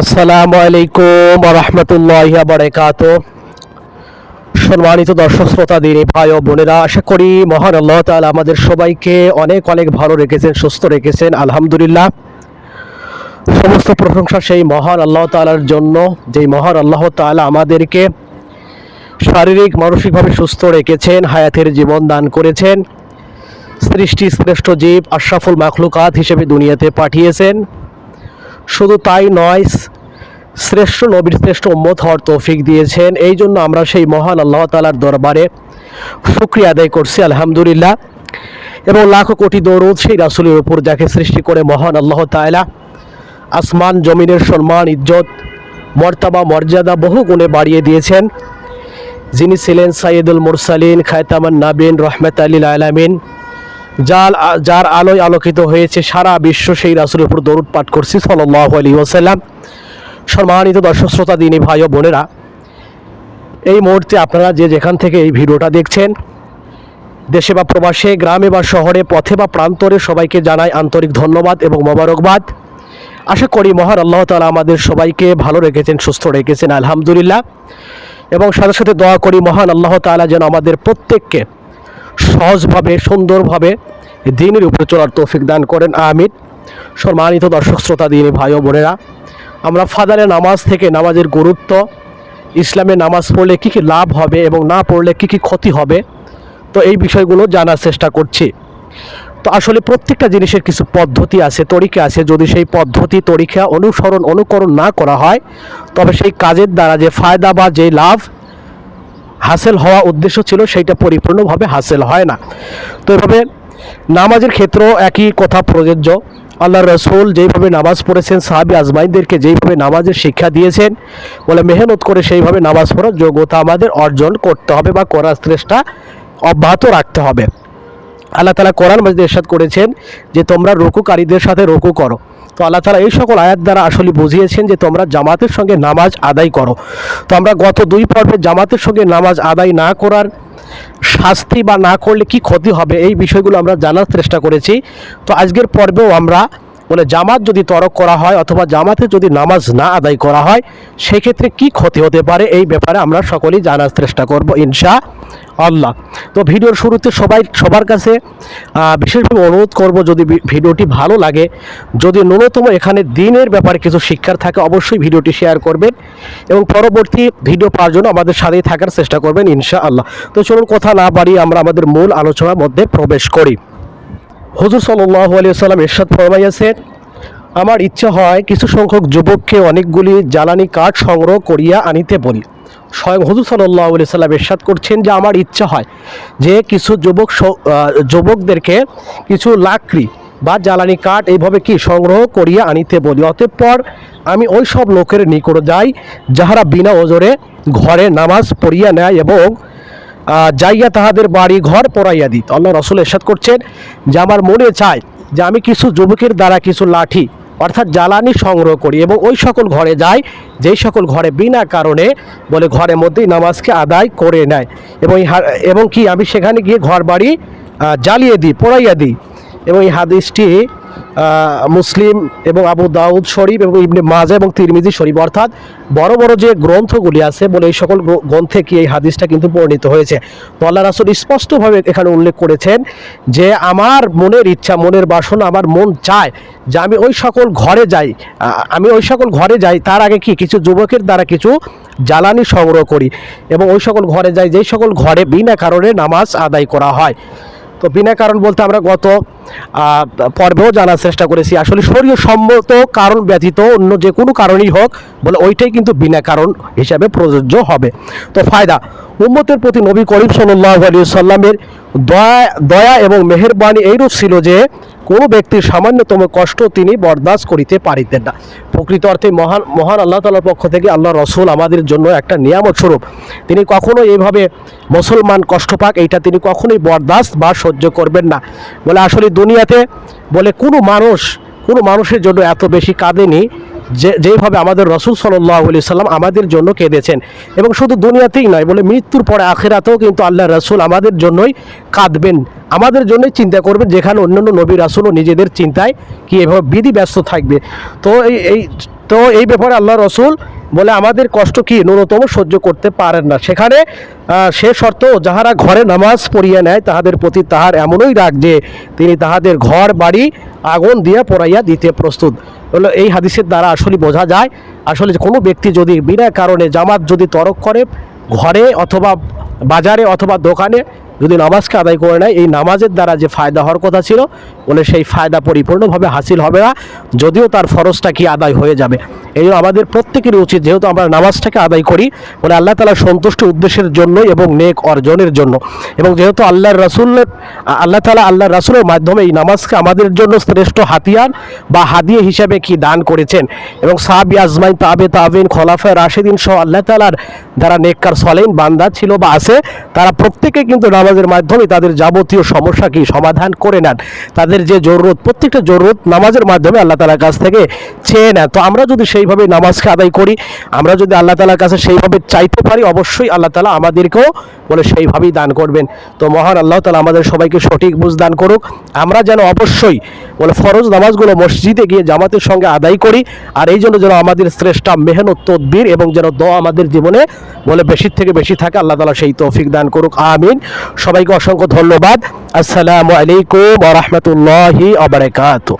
আসসালামু আলাইকুম রহমতুল্লাহ বারকাত সম্মানিত দর্শক শ্রোতা দিনী ভাই ও বোনেরা, আশা করি মহান আল্লাহ তাআলা আমাদের সবাইকে অনেক অনেক ভালো রেখেছেন, সুস্থ রেখেছেন, আলহামদুলিল্লাহ। সমস্ত প্রশংসা সেই মহান আল্লাহ তাআলার জন্য, যেই মহান আল্লাহ তাআলা আমাদেরকে শারীরিক, মানসিকভাবে সুস্থ রেখেছেন, হায়াতের জীবন দান করেছেন সৃষ্টি শ্রেষ্ঠ জীব, আশরাফুল মাখলুকাত হিসেবে দুনিয়াতে পাঠিয়েছেন। শুধু তাই নয় শ্রেষ্ঠ নবীর শ্রেষ্ঠ উম্মত হওয়ার তৌফিক দিয়েছেন। এই জন্য আমরা সেই মহান আল্লাহ তালার দরবারে শুক্রিয়া আদায় করছি, আলহামদুলিল্লাহ। এবং লাখো কোটি দৌড় সেই রাসুলের উপর যাকে সৃষ্টি করে মহান আল্লাহ তাআলা আসমান, জমিনের সম্মান, ইজ্জত, মর্তাবা, মর্যাদা বহু গুণে বাড়িয়ে দিয়েছেন। যিনি ছিলেন সাইয়দুল মুরসালিন, খায়তামান নাবিন রহমত আলীল আলামিন। যার যার আলোয় আলোকিত হয়েছে সারা বিশ্ব সেই রাসুলের উপর দরুদ পাঠ করছি সাল্লাহ আলী ওসাল্লাম সম্মানিত দর্শক, শ্রোতা, দিনী ভাই ও বোনেরা, এই মুহূর্তে আপনারা যে যেখান থেকে এই ভিডিওটা দেখছেন, দেশে বা প্রবাসে, গ্রামে বা শহরে, পথে বা প্রান্তরে সবাইকে জানাই আন্তরিক ধন্যবাদ এবং মোবারকবাদ। আশা করি মহান আল্লাহ তালা আমাদের সবাইকে ভালো রেখেছেন, সুস্থ রেখেছেন, আলহামদুলিল্লাহ। এবং সাথে সাথে দোয়া করি মহান আল্লাহ তালা যেন আমাদের প্রত্যেককে সহজভাবে, সুন্দরভাবে দিনের উপরে চলার তৌফিক দান করেন, আমিন। সম্মানিত দর্শক, শ্রোতা, দিনী ভাই ও বোনেরা, আমরা ফাদারে নামাজ থেকে নামাজের গুরুত্ব ইসলামে নামাজ পড়লে কী কী লাভ হবে এবং না পড়লে কী কী ক্ষতি হবে, তো এই বিষয়গুলো জানার চেষ্টা করছি। তো আসলে প্রত্যেকটা জিনিসের কিছু পদ্ধতি আছে, তরিকা আছে। যদি সেই পদ্ধতি, তরিকা অনুসরণ, অনুকরণ না করা হয়, তবে সেই কাজের দ্বারা যে ফায়দা বা যে লাভ হাসিল হওয়া উদ্দেশ্য ছিল, সেইটা পরিপূর্ণভাবে হাসিল হয় না। তো এভাবে নামাজের ক্ষেত্রেও একই কথা প্রযোজ্য। আল্লাহ রসুল যেইভাবে নামাজ পড়েছেন, সাহাবি আজমাইনদেরকে যেইভাবে নামাজের শিক্ষা দিয়েছেন, বলে মেহনত করে সেইভাবে নামাজ পড়ার যোগ্যতা আমাদের অর্জন করতে হবে বা করার চেষ্টা অব্যাহত রাখতে হবে। আল্লাহ তালা কোরআন মাজিদ এরশাদ করেছেন যে, তোমরা রুকুকারীদের সাথে রুকু করো। তো আল্লাহ তালা এই সকল আয়াত দ্বারা আসলে বুঝিয়েছেন যে, তোমরা জামাতের সঙ্গে নামাজ আদায় করো। তো আমরা গত দুই পর্বে জামাতের সঙ্গে নামাজ আদায় না করার শাস্তি বা না করলে কি ক্ষতি হবে? এই বিষয়গুলো আমরা জানার চেষ্টা করেছি। তো আজকের পর্বেও আমরা মানে জামাত যদি তরক করা হয় অথবা জামাতে যদি নামাজ না আদায় করা হয়, সেক্ষেত্রে কি ক্ষতি হতে পারে? এই ব্যাপারে আমরা সকলেই জানার চেষ্টা করব ইনশা। আল্লাহ। তো ভিডিওর শুরুতে সবাই সবার কাছে বিশেষভাবে অনুরোধ করব, যদি ভিডিওটি ভালো লাগে, যদি ন্যূনতম এখানে দিনের ব্যাপারে কিছু শিক্ষার থাকে, অবশ্যই ভিডিওটি শেয়ার করবেন এবং পরবর্তী ভিডিও পাওয়ার জন্য আমাদের সাথেই থাকার চেষ্টা করবেন ইনশা আল্লাহ তো চলুন কথা না বাড়িয়ে আমরা আমাদের মূল আলোচনার মধ্যে প্রবেশ করি। হুজুর সাল্লাহ আলিয়া সাল্লাম এরশাদ ফরমাইয়াছেন আমার ইচ্ছা হয় কিছু সংখ্যক যুবককে অনেকগুলি জ্বালানি কাঠ সংগ্রহ করিয়া আনিতে বলি। স্বয়ং হুজুর সাল্লাহ আলি সাল্লাম এরশাদ করছেন যে আমার ইচ্ছা হয় যে কিছু যুবক যুবকদেরকে কিছু লাকড়ি বা জ্বালানি কাঠ এইভাবে কি সংগ্রহ করিয়া আনিতে বলি। অতঃপর আমি ওই সব লোকের নিকট যাই যাহারা বিনা ওজরে ঘরে নামাজ পড়িয়া নেয় এবং যাইয়া তাহাদের বাড়ি ঘর পড়াইয়া দিত। আল্লাহ রসুল এরশাদ করছেন যে আমার মনে চায় যে আমি কিছু যুবকের দ্বারা কিছু লাঠি অর্থাৎ জ্বালানি সংগ্রহ করি এবং ওই সকল ঘরে যাই, যেই সকল ঘরে বিনা কারণে বলে ঘরের মধ্যেই নামাজকে আদায় করে নেয়। এবং এবং কি আমি সেখানে গিয়ে ঘর বাড়ি জ্বালিয়ে দিই, পড়াইয়া দিই। এবং এই হাদিসটি মুসলিম এবং আবু দাউদ শরীফ এবং ইবনে মাজা এবং তিরমিজি শরীফ, অর্থাৎ বড় বড় যে গ্রন্থগুলি আছে বলে এই সকল গ্রন্থে কি এই হাদিসটা কিন্তু বর্ণিত হয়েছে? তো আল্লাহ রাসুল স্পষ্টভাবে এখানে উল্লেখ করেছেন যে, আমার মনের ইচ্ছা, মনের বাসন, আমার মন চায় যে আমি ওই সকল ঘরে যাই। আমি ওই সকল ঘরে যাই, তার আগে কি কিছু যুবকের দ্বারা কিছু জ্বালানি সংগ্রহ করি এবং ওই সকল ঘরে যাই, যেই সকল ঘরে বিনা কারণে নামাজ আদায় করা হয়। তো বিনা কারণ বলতে আমরা গত পর্বেও জানার চেষ্টা করেছি। আসলে শরীর সম্মত কারণ ব্যতীত অন্য যে কোনো কারণেই হোক, বলে ওইটাই কিন্তু বিনা কারণ হিসাবে প্রযোজ্য হবে। তো ফায়দা, উম্মতের প্রতি নবী করিম সাল্লাহ আলী সাল্লামের দয়া দয়া এবং মেহরবানি এইরূপ ছিল যে কোনো ব্যক্তির সামান্যতম কষ্ট তিনি বরদাস্ত করিতে পারিতেন না। প্রকৃত অর্থে মহান মহান আল্লাহ তালার পক্ষ থেকে আল্লাহ রসুল আমাদের জন্য একটা নিয়ামত স্বরূপ। তিনি কখনো এইভাবে মুসলমান কষ্ট পাক, এইটা তিনি কখনোই বরদাস্ত বা সহ্য করবেন না। বলে আসলে দুনিয়াতে বলে কোনো মানুষ, কোনো মানুষের জন্য এত বেশি কাঁদেনি যে, যেইভাবে আমাদের রসুল সাল্লাহ আলি সাল্লাম আমাদের জন্য কেঁদেছেন, এবং শুধু দুনিয়াতেই নয়, বলে মৃত্যুর পরে আখেরাতেও কিন্তু আল্লাহ রসুল আমাদের জন্যই কাঁদবেন, আমাদের জন্যই চিন্তা করবেন, যেখানে অন্যান্য নবী রাসুলও নিজেদের চিন্তায় কি এভাবে বিধি ব্যস্ত থাকবে। তো এই এই, তো এই ব্যাপারে আল্লাহ রসুল বলে আমাদের কষ্ট কি ন্যূনতম সহ্য করতে পারেন না। সেখানে সে শর্ত, যাহারা ঘরে নামাজ পড়িয়া নেয়, তাহাদের প্রতি তাহার এমনই রাগ যে তিনি তাহাদের ঘর, বাড়ি, আগুন দিয়ে পড়াইয়া দিতে প্রস্তুত। হলো এই হাদিসের দ্বারা আসলে বোঝা যায়, আসলে কোনো ব্যক্তি যদি বিনা কারণে জামাত যদি তরক করে, ঘরে অথবা বাজারে অথবা দোকানে যদি নামাজকে আদায় করে নেয়। এই নামাজের দ্বারা যে ফায়দা হওয়ার কথা ছিল, বলে সেই ফায়দা পরিপূর্ণভাবে হাসিল হবে না, যদিও তার ফরজটা কি আদায় হয়ে যাবে। এই আমাদের প্রত্যেকেরই উচিত যেহেতু আমরা নামাজটাকে আদায় করি, বলে আল্লাহ তালা সন্তুষ্ট উদ্দেশ্যের জন্য এবং নেক অর্জনের জন্য। এবং যেহেতু আল্লাহর রাসুলের, আল্লাহ তালা আল্লাহ রাসুলের মাধ্যমে এই নামাজকে আমাদের জন্য শ্রেষ্ঠ হাতিয়ার বা হাদিয়ে হিসাবে কি দান করেছেন। এবং সাহাবি আজমাইন, তাবে তাবিন খোলাফা রাশেদিন সহ আল্লাহ তালার যারা নেককার সলেন বান্দা ছিল বা আছে, তারা প্রত্যেকে কিন্তু নামাজের মাধ্যমে তাদের যাবতীয় সমস্যা কি সমাধান করে নেন। তাদের যে জরুরত, প্রত্যেকটা জরুরত নামাজের মাধ্যমে আল্লাহ তালার কাছ থেকে চেয়ে নেন। তো আমরা যদি সেইভাবে নামাজকে আদায় করি, আমরা যদি আল্লাহ তালার কাছে সেইভাবে চাইতে পারি, অবশ্যই আল্লাহ তালা আমাদেরকেও বলে সেইভাবেই দান করবেন। তো মহান আল্লাহ তালা আমাদের সবাইকে সঠিক বুঝ দান করুক। আমরা যেন অবশ্যই বলে ফরজ নামাজগুলো মসজিদে গিয়ে জামাতের সঙ্গে আদায় করি, আর এই জন্য যেন আমাদের শ্রেষ্ঠা মেহনত, তদ্বির এবং যেন দোয়া আমাদের জীবনে বলে বেশির থেকে বেশি থাকে, আল্লাহ তালা সেই তৌফিক দান করুক। আমিন। সবাইকে অসংখ্য ধন্যবাদ। আসসালামু আলাইকুম আ রাহমাতুল্লাহি ওয়া বারাকাতুহু।